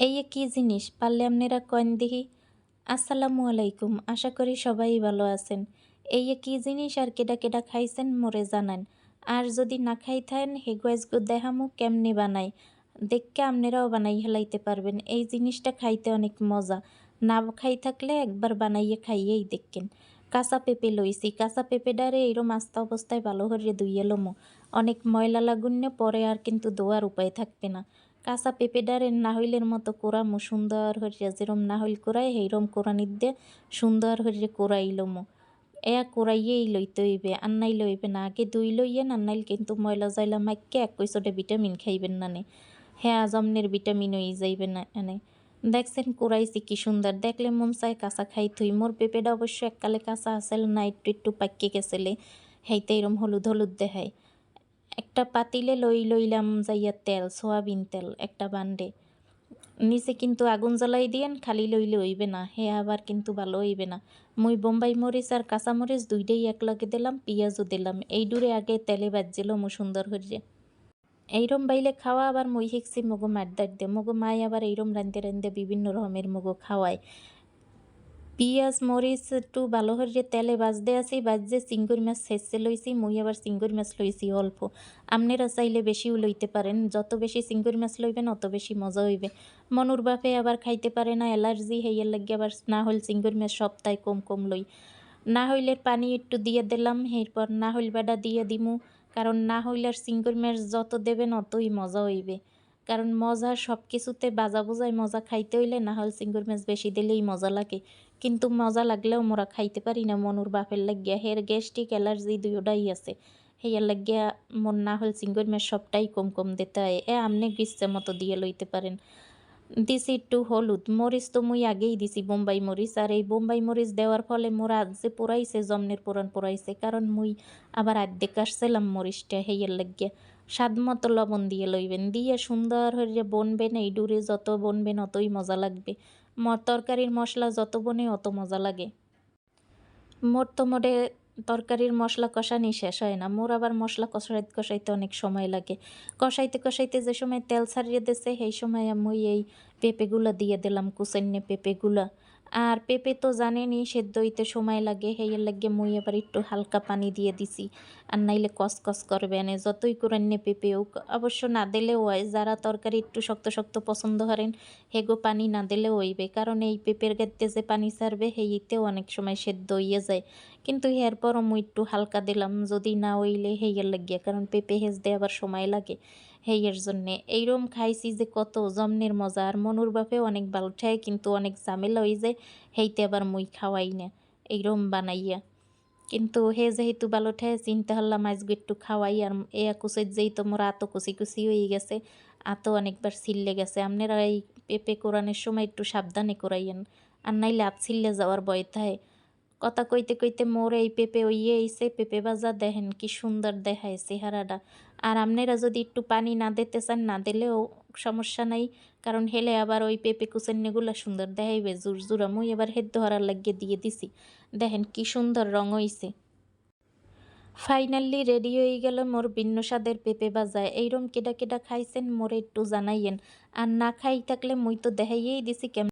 এই কি জিনিস পারলে আপনারা কয়েন দেখি আসসালামু আলাইকুম, আশা করি সবাই ভালো আছেন। এই কি জিনিস আর কেডা কেডা খাইছেন মোরে জানান। আর যদি না খাই থাকেন হেগুয়াজগো দেহামু কেমনে বানাই? দেখকে আপনারাও বানাই হেলাইতে পারবেন। এই জিনিসটা খাইতে অনেক মজা। না খাই থাকলে একবার বানাইয়ে খাইয়েই দেখেন। কাঁচা পেঁপে লইছি। কাঁচা পেঁপেডারে এইরম আস্তা অবস্থায় ভালো করে ধুইয়ে লমো। অনেক ময়লা লাগুন্নে পরে আর কিন্তু দোয়ার উপায় থাকবে না। কাঁচা পেঁপেডারে নাহইলের মতো কোরামো সুন্দর হরিয়া যেরম নাহইল কোরাই সেইরম কোরানির দিয়ে সুন্দর হরিয়া কোরাইলমো। এয়া কোরাইয়েই লইতে হইবে আন্নাই লইবে না। আগে দুই লইয়েন, আন্নাইল কিন্তু ময়লা জাইলা মাইকে এক কইসটে ভিটামিন খাইবেন না নে। হ্যাঁ জমনের ভিটামিন হয়ে যাইবে না এনে। দেখছেন কোরাইছি কি সুন্দর। দেখলে মন চায় কাঁচা খাই থুই। মোর পেঁপেটা অবশ্য এককালে কাঁচা আসেল না, একটু একটু পাকিয়ে গেছেলে হেইতে এরম হলুদ হলুদ দেখায়। একটা পাতিলে লই লইলাম যাইয়া তেল, সোয়াবিন তেল, একটা বান্ডে। নিচে কিন্তু আগুন জ্বালাই দিয়েন, খালি লইলে হইবে না, হে আবার কিন্তু ভালো হইবে না। মুই বোম্বাই মরিচ আর কাঁচা মরিচ দুইটাই একলগে দিলাম, পিঁয়াজও দিলাম। এই ডুরে আগে তেলে বাজছিল মু সুন্দর হইরে। এইরম বাইলে খাওয়া আবার মই শিখছি মগো মারদার দে মগো মায় আবার এইরম রান্ধতে রান্ধতে বিভিন্ন রকমের মগো খাওয়ায়। পিঁয়াজ, মরিচ, একটু ভালো করে তেলে বাজতে আসি বাজতে চিঙ্গুর মাছ শেষে লইছি, মুই আবার চিঙ্গুর মাছ লইছি অল্প। আপনারা চাইলে বেশিও লইতে পারেন, যত বেশি চিঙ্গুর মাছ লইবেন, অত বেশি মজা হইবে। মনুর বাপে আবার খাইতে পারে না, অ্যালার্জি হেয়ার লাগে আবার না হল চিঙ্গুর মাছ সপ্তাহে কম কম লই। না হইলে পানি একটু দিয়ে দিলাম, এরপর না হইল বাডা দিয়ে দিমু, কারণ না হইলে আর চিঙ্গুর মাছ যত দেবেন, অতই মজা হইবে। কারণ মজা সব কিছুতে বাজা বোঝায় মজা খাইতে হইলে না হল চিঙ্গুর মাছ বেশি দিলেই মজা লাগে। কিন্তু মজা লাগলেও মোরা খাইতে পারি না। মনুর বাপের লাগিয়া হের গ্যাস্ট্রিক অ্যালার্জি দুইটাই আছে। হেয়ার লাগিয়া মন না হল চিঙ্গুর মাছ সবটাই কম কম দিতে হয়। এ আমনে গ্রীষ্মের মতো দিয়ে লইতে পারেন। দিছি একটু হলুদ মরিচ তো মুই আগেই দিছি বোম্বাই মরিচ। আর এই বোম্বাই মরিচ দেওয়ার ফলে মোর যে পোড়াইছে জমনের পুরান পোড়াইছে, কারণ মুই আবার আর্ধেক আসছিলাম মরিচটা হেয়ার লাগিয়া। স্বাদ মতো লবণ দিয়ে লইবেন। দিয়ে সুন্দর হয়ে বনবেন, এই ডুরে যত বনবেন অতই মজা লাগবে। তরকারির মশলা যত বনে অত মজা লাগে। মোর তো মোটে তরকারির মশলা কষানি শেষ হয় না। মোর আবার মশলা কষাইতে কষাইতে অনেক সময় লাগে। কষাইতে কষাইতে যে সময় তেল ছাড়িয়ে দিছে, সেই সময় আমি এই পেঁপেগুলো দিয়ে দিলাম, কুসেন্নে পেঁপেগুলা। আর পেঁপে তো জানেনই, সেদ্ধ হইতে সময় লাগে হেয়ের লাগে মুই এবার একটু হালকা পানি দিয়ে দিছি। আর নাইলে কসকস করবে এনে, যতই করে নে পেঁপে হোক। অবশ্য না দিলেও হয়, যারা তরকারি একটু শক্ত শক্ত পছন্দ করেন, হেগো পানি না দিলেও হইবে। কারণ এই পেঁপের গেতে যে পানি ছাড়বে, হেইতেও অনেক সময় সেদ্ধ হইয়ে যায়। কিন্তু এরপরও মুই একটু হালকা দিলাম, যদি না হইলে হেইয়ের লাগিয়া কারণ পেঁপে হেজতে আবার সময় লাগে। হেইয়ের জন্যে। এইরম খাইছি যে কত জমনের মজা। আর মনুর বাপেও অনেক ভালো ঠায়, কিন্তু অনেক ঝামেলা হয়ে যায় হেইতে আবার মুই খাওয়াই না। এইরম বানাইয়া। কিন্তু হে যেহেতু ভালো ঠায়, চিন্তা হলাম আজকে একটু খাওয়াই। আর এ কুচের যেই তো মোর আতো কুচি কুচি হয়ে গেছে আতো অনেকবার ছিললে গেছে। আপনারা এই পেঁপে কোরআনের সময় একটু সাবধানে করাইয়েন। আর নাইলে আত ছিললে যাওয়ার বয় থাকে কথা কইতে কইতে মোর এই পেঁপে ওইয়ে এইসে পেঁপে বাজা দেখেন কি সুন্দর দেখায় চেহারাটা। আর আপনারা যদি একটু পানি না দিতে চান, না দিলেও সমস্যা নাই, কারণ হেলে আবার ওই পেঁপে কুচেন্নেগুলো সুন্দর দেখাইবে, জুর জুরা। মুই এবার হেদ্দ হারার লাগিয়ে দিয়ে দিছি। দেখেন কি সুন্দর রং হইছে। ফাইনালি রেডি হয়ে গেল মোর ভিন্ন স্বাদের পেঁপে বাজায় এইরম কেডা কেডা খাইছেন মোরে একটু জানাইয়েন। আর না খাই থাকলে মুই তো দেখাইয়েই দিছি কেমন